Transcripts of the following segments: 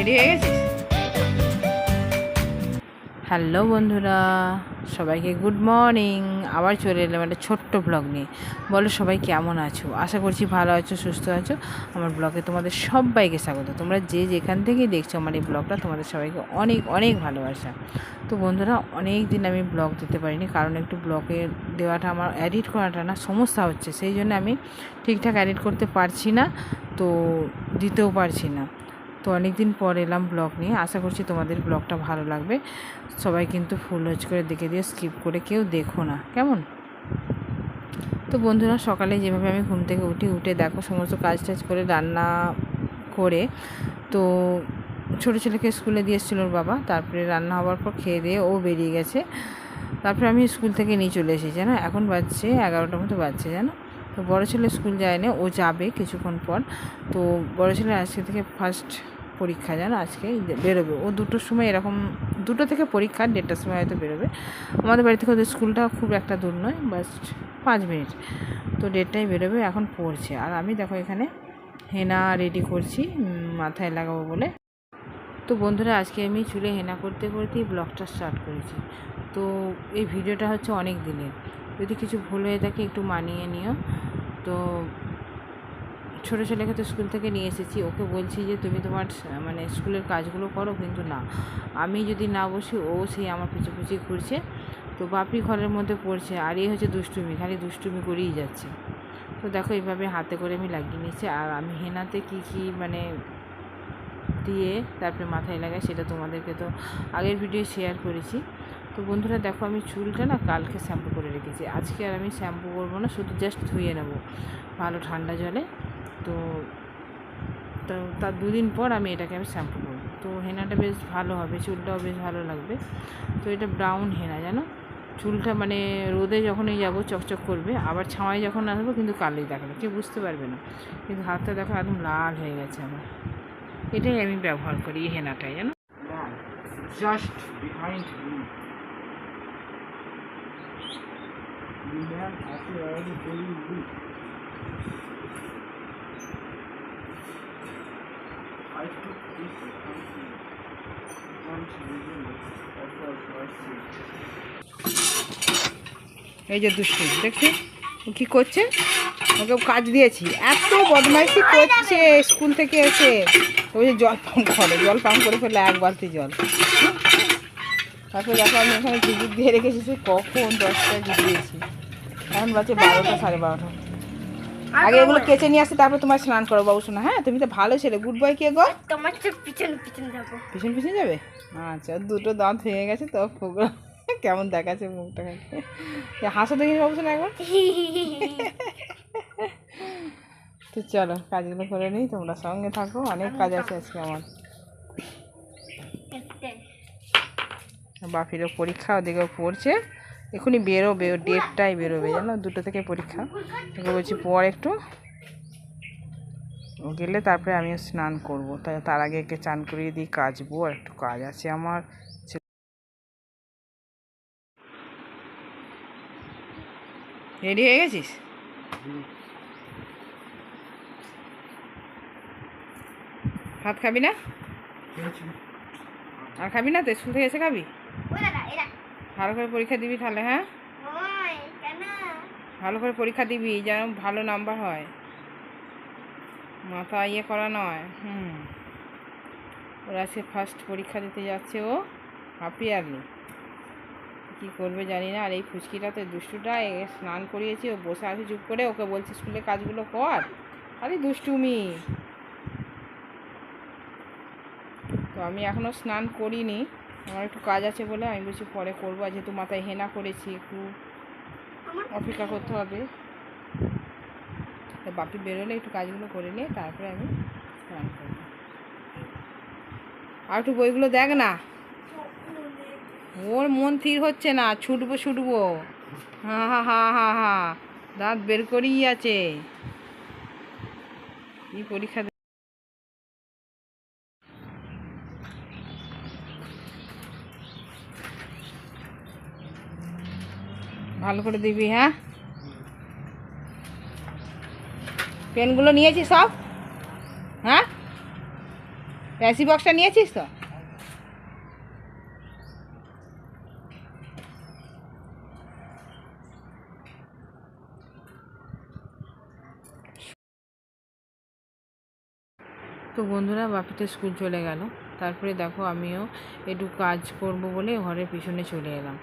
Ready হয়ে গেছিস? Hello বন্ধুরা, সবাইকে গুড মর্নিং। আবার চলে এলাম একটা ছোট্ট ব্লগ নিয়ে। বলো সবাই কেমন আছো? আশা করছি ভালো আছো, সুস্থ আছো। আমার ব্লগে তোমাদের সবাইকে স্বাগত। তোমরা যে যেখান থেকেই দেখছ আমার এই ব্লগটা তোমাদের সবাইকে অনেক অনেক ভালোবাসা। তো বন্ধুরা অনেক দিন আমি ব্লগ দিতে পারিনি, কারণ একটু ব্লগে দেওয়াটা আমার এডিট করাটা না সমস্যা হচ্ছে। সেই জন্য আমি ঠিকঠাক এডিট করতে পারছি না, তো দিতেও পারছি না। তো অনেক দিন পর এলাম ব্লগ নিয়ে। আশা করছি তোমাদের ব্লগটা ভালো লাগবে। সবাই কিন্তু ফুল হজ করে দেখে দিয়ে স্কিপ করে কেউ দেখো না। কেমন? তো বন্ধুরা, সকালে যেভাবে আমি ঘুম থেকে উঠি, উঠে দেখো সমস্ত কাজ টাজ করে, রান্না করে। তো ছোটো ছেলেকে স্কুলে দিয়ে এসেছিল ওর বাবা। তারপরে রান্না হওয়ার পর খেয়ে দিয়ে ও বেরিয়ে গেছে। তারপরে আমি স্কুল থেকে নিয়ে চলে এসেছি, জানো? এখন বাজছে এগারোটার মতো বাজছে, জানো? তো বড়ো ছেলে স্কুল যায় না ও যাবে কিছুক্ষণ পর। তো বড়ো ছেলে আজকে থেকে ফার্স্ট পরীক্ষা, জানো? আজকে বেরোবে। ও দুটোর সময় এরকম, দুটো থেকে পরীক্ষা, দেড়টার সময় হয়তো বেরোবে। আমাদের বাড়ি থেকে ওদের স্কুলটা খুব একটা দূর নয়, বাস পাঁচ মিনিট। তো দেড়টায় বেরোবে, এখন পড়ছে। আর আমি দেখো এখানে হেনা রেডি করছি মাথায় লাগাবো বলে। তো বন্ধুরা, আজকে আমি চুলে হেনা করতে করতেই ব্লগটা স্টার্ট করেছি। তো এই ভিডিওটা হচ্ছে অনেক দিনের। যদি কিছু ভুল হয়ে থাকে একটু মানিয়ে নিও। তো ছোটো ছেলেকে তো স্কুল থেকে নিয়ে এসেছি। ওকে বলছি যে, তুমি তোমার মানে স্কুলের কাজগুলো করো, কিন্তু না, আমি যদি না বসি, ও সেই আমার পিছু পিছু ঘুরছে। তো বাপি ঘরের মধ্যে পড়ছে, আর এই হচ্ছে দুষ্টুমি, খালি দুষ্টুমি করেই যাচ্ছে। তো দেখো, এইভাবে হাতে করে আমি লাগিয়ে নিয়েছি। আর আমি হেনাতে কী কী মানে দিয়ে তারপরে মাথায় লাগাই, সেটা তোমাদেরকে তো আগের ভিডিও শেয়ার করেছি। তো বন্ধুরা দেখো আমি চুলটা না কালকে শ্যাম্পু করে রেখেছি। আজকে আর আমি শ্যাম্পু করব না, শুধু জাস্ট ধুয়ে নেব ভালো ঠান্ডা জলে। তো তো তার দুদিন পর আমি এটাকে আমি শ্যাম্পু করব। তো হেনাটা বেশ ভালো হবে, চুলটাও বেশ ভালো লাগবে। তো এটা ব্রাউন হেনা, জানো? চুলটা মানে রোদে যখনই যাব চকচক করবে, আবার ছাওয়ায় যখন আসব কিন্তু কালোই দেখাবে, কেউ বুঝতে পারবে না। কিন্তু হাতটা দেখো একদম লাল হয়ে গেছে আমার। এটাই আমি ব্যবহার করি এই হেনাটাই জানো? জাস্ট behind এই যে দুষ্টু, দেখছি? ও কী করছে? ওকে কাজ দিয়েছি। এত বদমাইশি করছে স্কুল থেকে এসে। ওই যে জল পাম্প করে, জল পাম্প করে ফেলে এক বালতি জল। তারপরে দেখো আমি এখানে টিকিট দিয়ে রেখেছি, সে কখন দশটায় দিয়েছি এখন বাজে বারোটা সাড়ে বারোটা। আগে এগুলো কেচে নিয়ে আসি তারপর তোমার স্নান করো বাবু শোনা হ্যাঁ? তুমি তো ভালো ছেলে গুড বয় কে গো? তোমার তো পিছন পিছন যাব। পিছন পিছন যাবে? আচ্ছা দুটো দাঁত ভেঙে গেছে তো প্রোগ্রাম কেমন দেখাচ্ছে মুখটা হাসো দেখি বাবু শোনা একবার। তো চলো কাজগুলো করে নিই তোমরা সঙ্গে থাকো অনেক কাজ আছে আজকে আমার। বাপিরও পরীক্ষা ওদিকেও পড়ছে। এখনই বেরোবে ও ডেটটাই বেরোবে জানো? দুটো থেকে পরীক্ষা। ওকে বলছি পর একটু। ও গেলে তারপরে আমিও স্নান করব। তাই তার আগে একে চান করিয়ে দিই কাচবো আর একটু কাজ আছে আমার। রেডি হয়ে গেছিস? ভাত খাবি না? আর খাবি না? তো স্কুল থেকে এসে খাবি? ভালো করে পরীক্ষা দিবি তাহলে হ্যাঁ? ভালো করে পরীক্ষা দিবি যেন ভালো নাম্বার হয়। মাথা ইয়ে করা নয় হুম। ওর আজকে ফার্স্ট পরীক্ষা দিতে যাচ্ছে ও হাফ ইয়ারলি কী করবে জানি না আর এই ফুচকিটাতে দুষ্টুটা এ স্নান করিয়েছি ও বসে আছে চুপ করে ওকে বলছে স্কুলে কাজগুলো কর। আরে দুষ্টুমি। তো আমি এখনও স্নান করিনি। আমার একটু কাজ আছে বলে আমি বলছি পরে করব, আর যেহেতু মাথায় হেনা করেছি, একটু অপেক্ষা করতে হবে। তো বাপি বেরোলে একটু কাজগুলো করে নিয়ে তারপরে আমি স্নান করব। আর একটু বইগুলো দেখ না। ওর মন স্থির হচ্ছে না, ছুটবো ছুটবো। হা হা হা হা হা। দাঁত বের করেই আছে। এই পরীক্ষা ভালো করে দিবি হ্যাঁ? পেনগুলো নিয়েছি সব? হ্যাঁ? প্যাসি বক্সটা নিয়েছিস তো? তো বন্ধুরা বাপি তো স্কুল চলে গেল। তারপরে দেখো, আমিও একটু কাজ করব বলে ঘরের পিছনে চলে এলাম।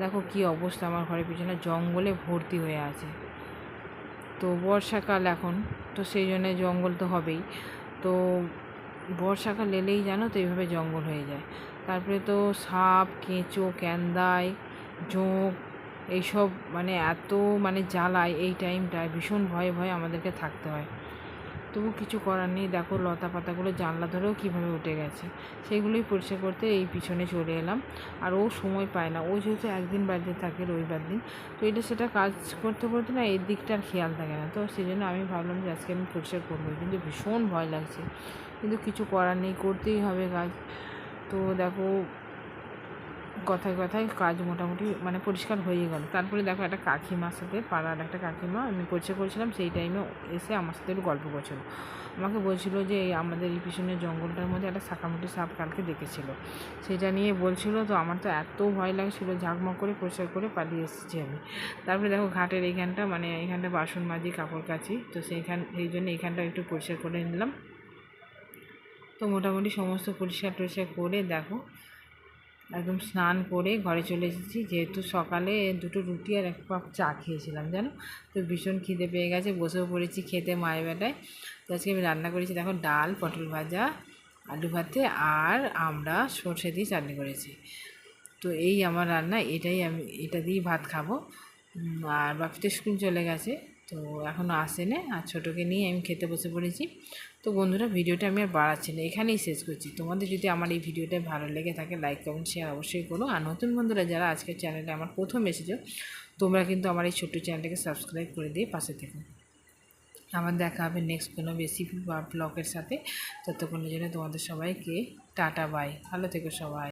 দেখো কি অবস্থা আমার ঘরের পিছনে জঙ্গলে ভর্তি হয়ে আছে। তো বর্ষাকাল এখন, তো সেই জন্য জঙ্গল তো হবেই। তো বর্ষাকাল এলেই জানো তো এইভাবে জঙ্গল হয়ে যায়। তারপরে তো সাপ, কেঁচো ক্যান্দাই জোঁক এইসব মানে এত মানে জ্বালায় এই টাইমটায় ভীষণ ভয়ে ভয়ে আমাদেরকে থাকতে হয়। তবু কিছু করার নেই। দেখো লতা পাতাগুলো জানলা ধরেও কীভাবে উঠে গেছে। সেইগুলোই পরিষ্কার করতে এই পিছনে চলে এলাম। আর ও সময় পায় না। ও যেহেতু একদিন বাড়িতে থাকে রবিবার দিন, তো এটা সেটা কাজ করতে করতে না এই দিকটা আর খেয়াল থাকে না। তো সেই জন্য আমি ভাবলাম যে আজকে আমি পরিষ্কার করব। কিন্তু ভীষণ ভয় লাগছে। কিন্তু কিছু করার নেই, করতেই হবে কাজ। তো দেখো কথায় কথায় কাজ মোটামুটি মানে পরিষ্কার হয়ে গেল। তারপরে দেখো একটা কাকিমার সাথে, পাড়ার একটা কাকিমা, আমি পরিষ্কার করেছিলাম, সেই টাইমে এসে আমার সাথে একটু গল্প করছিল। আমাকে বলছিল যে এই আমাদের এই পিছনের জঙ্গলটার মধ্যে একটা শাকামুটি সাপ কালকে দেখেছিল সেটা নিয়ে বলছিল, তো আমার তো এত ভয় লাগছিল, ঝাঁকমক করে পরিষ্কার করে পালিয়ে এসেছি আমি। তারপরে দেখো ঘাটের এইখানটা মানে এইখানটা বাসন মাজি, কাপড় কাচি, তো সেইখান এই জন্য এইখানটা একটু পরিষ্কার করে নিলাম। তো মোটামুটি সমস্ত পরিষ্কার টরিষ্কার করে দেখো একদম স্নান করে ঘরে চলে এসেছি। যেহেতু সকালে দুটো রুটি আর এক কাপ চা খেয়েছিলাম, জানো? তো ভীষণ খিদে পেয়ে গেছে, বসেও পড়েছি খেতে মায়ের বেটায় তো আজকে আমি রান্না করেছি, দেখো ডাল, পটল ভাজা, আলু ভাতে আর আমরা সর্ষে দিয়ে চাটনি করেছি। তো এই আমার রান্না, এটাই আমি, এটা দিয়েই ভাত খাব। আর বাপিতে স্কুল চলে গেছে। তো এখনও আসেনি আর ছোটোকে নিয়ে আমি খেতে বসে পড়েছি। তো বন্ধুরা, ভিডিওটা আমি আর বাড়াচ্ছি না, এখানেই শেষ করছি। তোমাদের যদি আমার এই ভিডিওটা ভালো লেগে থাকে লাইক কমেন্ট শেয়ার অবশ্যই করো। আর নতুন বন্ধুরা যারা আজকের চ্যানেলে আমার প্রথম এসেছ, তোমরা কিন্তু আমার এই ছোট্ট চ্যানেলটাকে সাবস্ক্রাইব করে দিয়ে পাশে থেকো। আবার দেখা হবে নেক্সট কোনো রেসিপি বা ব্লগের সাথে। ততক্ষণের জন্য তোমাদের সবাইকে টাটা বাই ভালো থেকো সবাই।